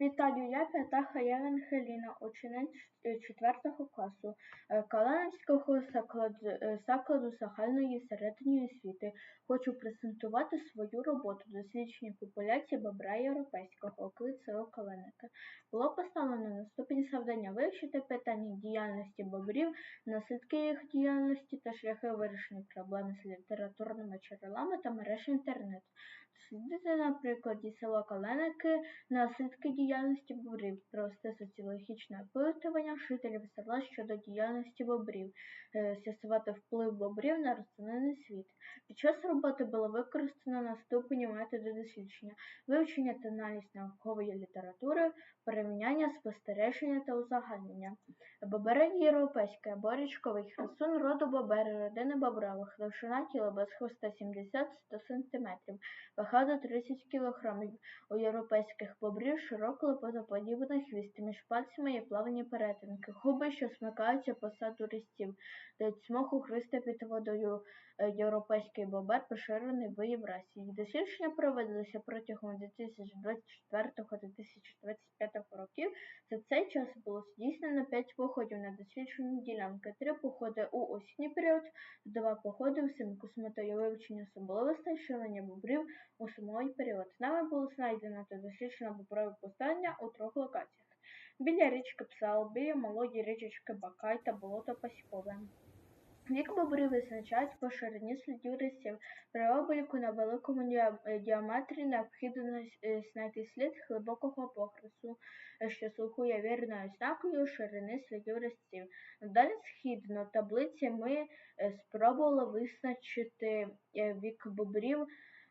Вітаю, я П'ятаха Євангеліна, учениця 4 класу е, Калинівського закладу, е, загальної середньої освіти. Хочу презентувати свою роботу дослідження популяції бобра європейського околиць село Калиники. Було поставлено наступні завдання вивчити питання діяльності бобрів, наслідки їх діяльності та шляхи вирішення проблеми з літературними джерелами та мереж інтернету. Дослідити на прикладі села Калиники наслідки діяльності бобрів, провести соціологічне опитування жителів села щодо діяльності бобрів, е, з'ясувати вплив бобрів на рослинний світ. Під час роботи було використано наступні методи дослідження: вивчення та аналіз наукової літератури, порівняння, спостереження та узагальнення. Бобер європейський або річковий храсун роду бобери, родини бобрових, довжина тіла без хвоста 70-100 см, вага до 30 кг. У європейських бобрів широко лопатоподібний хвіст, між пальцями є плавні перетинки, губи, що смикаються посаду різців, дають смоху христа під водою. Е, європейський бобер поширений в Євразії. Дослідження проводилися протягом 2024-2025 років. За цей час було здійснено 5 походів на досліджені ділянки, 3 походи у осінній період, 2 походи взимку з метою вивчення особливостей ширення бобрів у сумовий період. Нами було знайдено та досліджено боброві повстання у трьох локаціях. Біля річки Псал, біля малої річечки Бакай та болото Паськове. Вік бобрів визначають по ширині слідів рисів. При обліку на великому діаметрі необхідно е, знайти слід глибокого покрису, е, що слухує вірною ознакою ширини слідів рисів. Далі східно таблиці ми е, спробували визначити е, вік бобрів.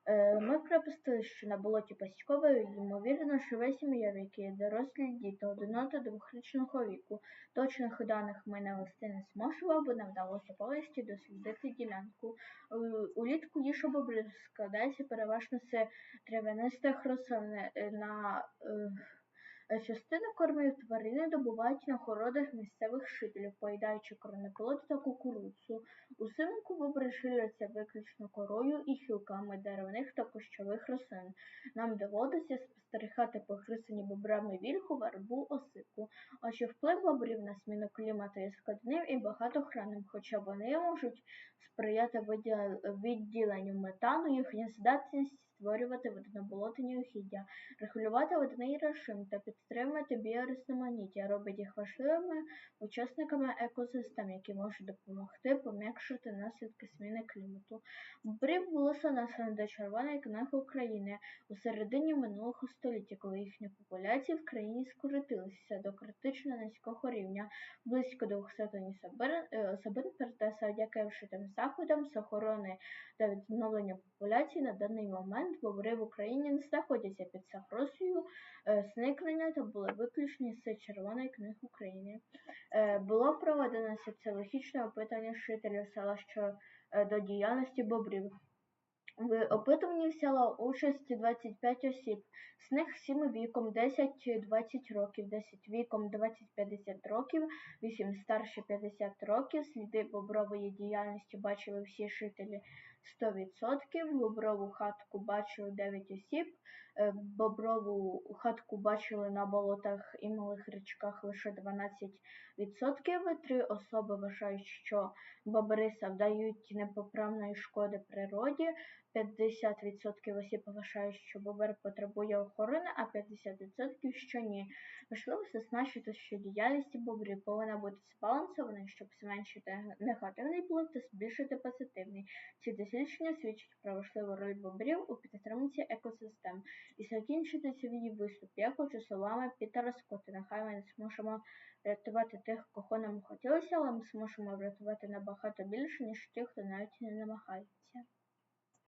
Е, Ми припустили, що на болоті пасікової, ймовірно, живе сім'я, в якій дорослі діти одного та двохрічного віку. Точних даних ми навести не зможемо, бо не вдалося повністю дослідити ділянку. Улітку їж бобрів складається переважно з трав'янистих рослин. Е, На Е, Частину кормів тварини добувають на городах місцевих жителів, поїдаючи корнеплод та кукурудзу. Узимку бобри живляться виключно корою і хілками деревних та кущових рослин. Нам доводиться спостерігати погризані бобрами вільху, вербу, осику. Отже, вплив бобрів на зміну клімату є складним і багатогранним, хоча вони можуть сприяти відділенню метану, їхня здатність створювати водоноболотені угіддя, регулювати водний режим та підтримувати біорізноманіття робить їх важливими учасниками екосистем, які можуть допомогти пом'якшити наслідки зміни клімату. Бобрів було занесено до Червоної книги України у середині минулого століття, коли їхні популяції в країні скоротилися до критично низького рівня, близько 200 особин, е, особин проте завдяки вшитим заходам з охорони та відновлення популяції на даний момент бобри в Україні не знаходяться під загрозою е, зникнення та були виключені з Червоної книги України. Е, Було проведено соціологічне опитання жителів села що е, до діяльності бобрів. В опитуванні взяло участь 25 осіб, з них 7 віком 10-20 років, 10 віком 20-50 років, 8 старше 50 років. Сліди бобрової діяльності бачили всі жителі 100%, боброву хатку бачили 9 осіб, е, боброву хатку бачили на болотах і малих річках лише 12%. Три особи вважають, що бобри завдають непоправної шкоди природі. 50% осіб вважають, що бобер потребує охорони, а 50% що ні. Важливо зазначити, що діяльність бобрів повинна бути збалансованою, щоб зменшити негативний вплив та збільшити позитивний. Ці дослідження свідчать про важливу роль бобрів у підтримці екосистем. І закінчити свій виступ я хочу словами Пітера Скотта. Нехай ми не зможемо врятувати тих, кого нам хотілося, але ми зможемо врятувати набагато більше, ніж тих, хто навіть не намагається.